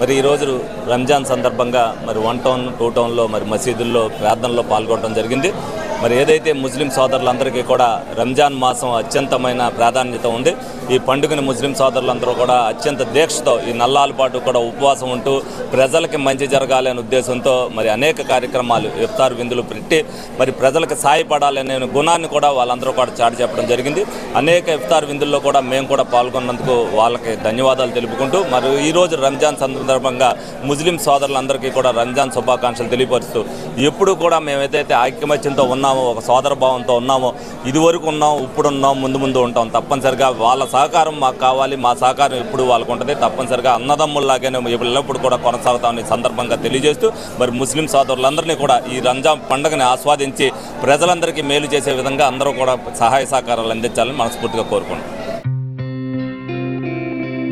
మరి ఈరోజు రంజాన్ సందర్భంగా మరి వన్ టౌన్ టూ టౌన్లో మరి మసీదుల్లో ప్రార్థనలో పాల్గొనడం జరిగింది. మరి ఏదైతే ముస్లిం సోదరులందరికీ కూడా రంజాన్ మాసం అత్యంతమైన ప్రాధాన్యత ఉంది ఈ పండుగను ముస్లిం సోదరులందరూ కూడా అత్యంత దీక్షతో ఈ నల్లాల పాటు కూడా ఉపవాసం ఉంటూ ప్రజలకి మంచి జరగాలి అనే ఉద్దేశంతో మరి అనేక కార్యక్రమాలు ఇఫ్తార్ విందులు పెట్టి మరి ప్రజలకు సాయపడాలనే గుణాన్ని కూడా వాళ్ళందరూ కూడా చాటి చెప్పడం జరిగింది. అనేక ఇఫ్తార్ విందుల్లో కూడా మేము కూడా పాల్గొన్నందుకు వాళ్ళకి ధన్యవాదాలు తెలుపుకుంటూ మరి ఈరోజు రంజాన్ సందర్భంగా ముస్లిం సోదరులందరికీ కూడా రంజాన్ శుభాకాంక్షలు తెలియపరుస్తూ ఎప్పుడు కూడా మేము ఏదైతే ఐక్యమత్యంతో ఉన్నామో ఒక సోదర భావంతో ఉన్నామో ఇదివరకు ఉన్నాం ఇప్పుడు ఉన్నాం ముందు ముందు ఉంటాం. తప్పనిసరిగా వాళ్ళ సహకారం మాకు కావాలి మా సహకారం ఎప్పుడు వాళ్ళకు ఉంటుంది. తప్పనిసరిగా అన్నదమ్ముల్లాగానే ఎల్లప్పుడు కూడా కొనసాగుతామని సందర్భంగా తెలియజేస్తూ మరి ముస్లిం సోదరులందరినీ కూడా ఈ రంజాన్ పండుగని ఆస్వాదించి ప్రజలందరికీ మేలు చేసే విధంగా అందరూ కూడా సహాయ సహకారాలు అందించాలని మనస్ఫూర్తిగా కోరుకుంటున్నాం.